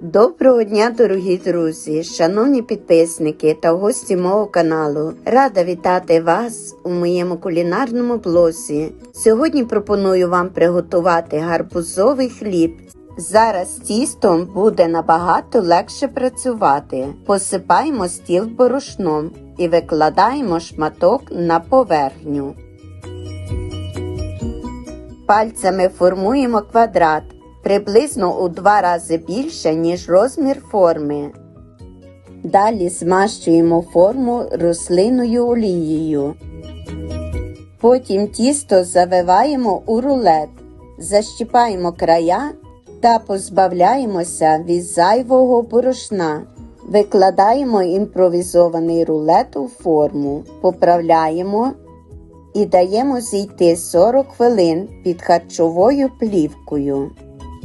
Доброго дня, дорогі друзі, шановні підписники та гості мого каналу. Рада вітати вас у моєму кулінарному блозі. Сьогодні пропоную вам приготувати гарбузовий хліб. Зараз тістом буде набагато легше працювати. Посипаємо стіл борошном і викладаємо шматок на поверхню. Пальцями формуємо квадрат приблизно у два рази більше, ніж розмір форми. Далі змащуємо форму рослинною олією. Потім тісто завиваємо у рулет, защіпаємо края та позбавляємося від зайвого борошна. Викладаємо імпровізований рулет у форму, поправляємо і даємо зійти 40 хвилин під харчовою плівкою.